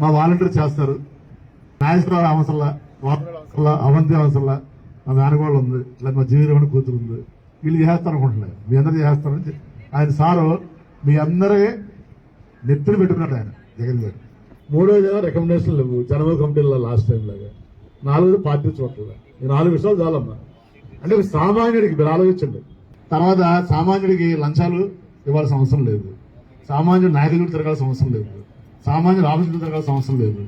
మా వాలంటీర్ చేస్తారు. నాగేశ్వరరావు అవసరంలా అవసరంలా అవంతి అవసరంలా మా మేనగోళ్ళు ఉంది లేదా మా జీవిరమణ కూతురు ఉంది. వీళ్ళు చేస్తారు అనుకుంటున్నారు మీ అందరూ చేస్తారని ఆయన సారు మీ అందరి నెత్తులు పెట్టుకున్నాడు ఆయన జగన్ గారు. మూడోది రికమెండేషన్ లేవు. జనరల్ కమిటీలో లాస్ట్ టైం లాగా. నాలుగోది పార్టీ చోట్ల ఈ నాలుగు విషయాలు చాలమ్మా. అంటే సామాన్యుడికి మీరు ఆలోచించండి. తర్వాత సామాన్యుడికి లంచాలు ఇవ్వాల్సిన అవసరం లేదు. సామాన్యుడు నాయకులు తిరగాల్సిన అవసరం లేదు. సామాన్యులు ఆఫీసులు తిరగాల్సిన అవసరం లేదు.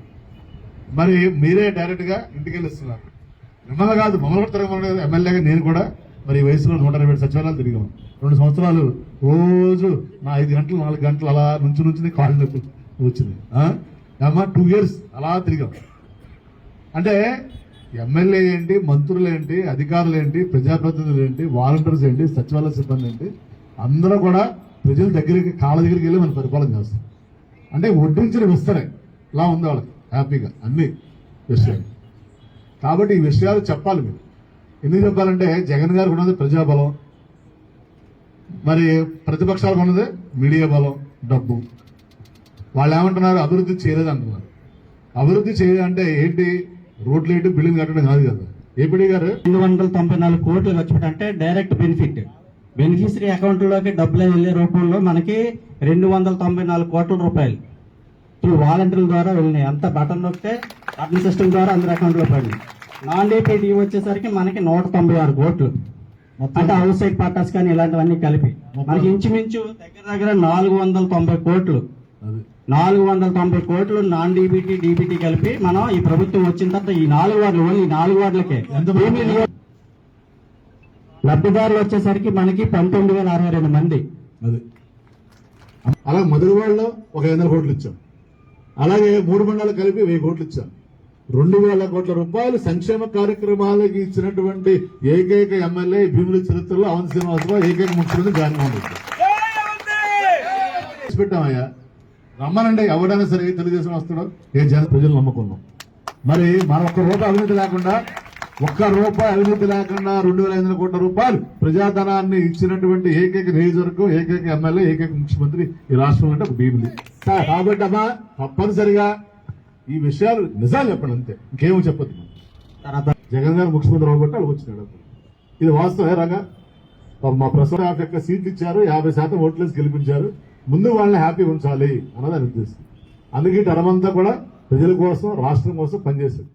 మరి మీరే డైరెక్ట్గా ఇంటికి వెళ్ళిస్తున్నారు. మిమ్మల్ని కాదు మమ్మల్ని కూడా తిరగమని ఎమ్మెల్యేగా నేను కూడా మరి ఈ వయసులో నూట ఇరవై ఏడు సచివాలయాలు తిరిగాం. రెండు సంవత్సరాలు రోజు నా ఐదు గంటలు నాలుగు గంటలు అలా నుంచి నుంచి కాళ్ళు నొప్పి వచ్చింది. అమ్మా టూ ఇయర్స్ అలా తిరిగాం. అంటే ఎమ్మెల్యే ఏంటి మంత్రులు ఏంటి అధికారులు ఏంటి ప్రజాప్రతినిధులు ఏంటి వాలంటీర్స్ ఏంటి సచివాలయ సిబ్బంది ఏంటి అందరూ కూడా ప్రజల దగ్గరికి కాళ్ళ దగ్గరికి వెళ్ళి మనం పరిపాలన చేస్తాం అంటే వడ్డించిన విస్తరే ఇలా ఉంది వాళ్ళకి హ్యాపీగా అన్ని విషయాలు. కాబట్టి ఈ విషయాలు చెప్పాలి మీరు. ఎందుకు చెప్పాలంటే జగన్ గారికి ఉన్నది ప్రజాబలం. మరి ప్రతిపక్షాలకు ఉన్నది మీడియా బలం డబ్బు. వాళ్ళు ఏమంటున్నారు? అభివృద్ధి చేయలేదు అంటున్నారు. అభివృద్ధి చేయాలంటే ఏంటి? రోడ్లు ఏంటి? బిల్డింగ్ కట్టడం కాదు కదా. ఏపీడీ గారు? రెండు వందల తొంభై నాలుగు కోట్లు ఖర్చు అంటే డైరెక్ట్ బెనిఫిట్. బెనిఫిషరీ అకౌంట్లోకి డబ్బులు వెళ్ళే రూపంలో మనకి రెండు వందల తొంభై నాలుగు కోట్ల రూపాయలు. త్రూ వాలంటీర్ల ద్వారా వెళ్ళినాయి అంత బటన్ నొక్కితే అడ్మిన్ సిస్టమ్ ద్వారా అందరి అకౌంట్లో పడింది. నాన్ డిపిడి వచ్చేసరికి మనకి నూట తొంభై ఆరు కోట్లు అంటే అవుట్ సైడ్ పట్టాస్ కానీ ఇలాంటివన్నీ కలిపి. మనకి ఇంచుమించు దగ్గర దగ్గర నాలుగు వందల తొంభై కోట్లు. నాలుగు వందల తొంభై కోట్లు నాన్ డీబీటీ డీబీటీ కలిపి మనం ఈ ప్రభుత్వం వచ్చిన తర్వాత ఈ నాలుగు వార్డులు ఓన్లీ ఈ నాలుగు వార్డులకే. లబ్ధిదారులు వచ్చేసరికి మనకి పంతొమ్మిది వేల అరవై రెండు మంది. అది. అలా మొదటి వాళ్ళలో ఒక ఐదు వందల కోట్లు ఇచ్చాం. అలాగే మూడు మండలాలు కలిపి వెయ్యి కోట్లు ఇచ్చాం. రెండు వేల కోట్ల రూపాయలు సంక్షేమ కార్యక్రమాలకి ఇచ్చినటువంటి ఏకైక ఎమ్మెల్యే భీముల చరిత్రలో అవంతి శ్రీనివాసరావు ఏకైక ముఖ్యమంత్రి జగన్మోహన్ రెడ్డి. పెట్టామయ్యా రమ్మనండి ఎవడైనా సరే తెలుగుదేశం వస్తాడో? ఏ జన ప్రజలు నమ్ముకున్నాం. మరి మన ఒక్క రూపాయి అవినీతి లేకుండా ఒక్క రూపాయి అవినీతి లేకుండా రెండు వేల ఐదు వందల కోట్ల రూపాయలు ప్రజాధనాన్ని ఇచ్చినటువంటి ఏకైక నియోజకవర్గం ఏకైక ఎమ్మెల్యే ఏకైక ముఖ్యమంత్రి ఈ రాష్ట్రంలో అంటే ఒక భీములు కాబట్టి అమ్మా తప్పనిసరిగా ఈ విషయాలు నిజాలు చెప్పండి అంతే. ఇంకేమో చెప్పద్దు. తర్వాత జగన్ గారు ముఖ్యమంత్రి అవ్వబట్టి వాళ్ళకి వచ్చినాడు ఇది వాస్తవే రంగా మా ప్రసాద్ యాభై యొక్క సీట్లు ఇచ్చారు యాభై శాతం ఓట్లేసి గెలిపించారు. ముందు వాళ్ళని హ్యాపీ ఉంచాలి అన్నది అని ఉద్దేశం. అందుకే టరమంతా కూడా ప్రజల కోసం రాష్ట్రం కోసం పనిచేసింది.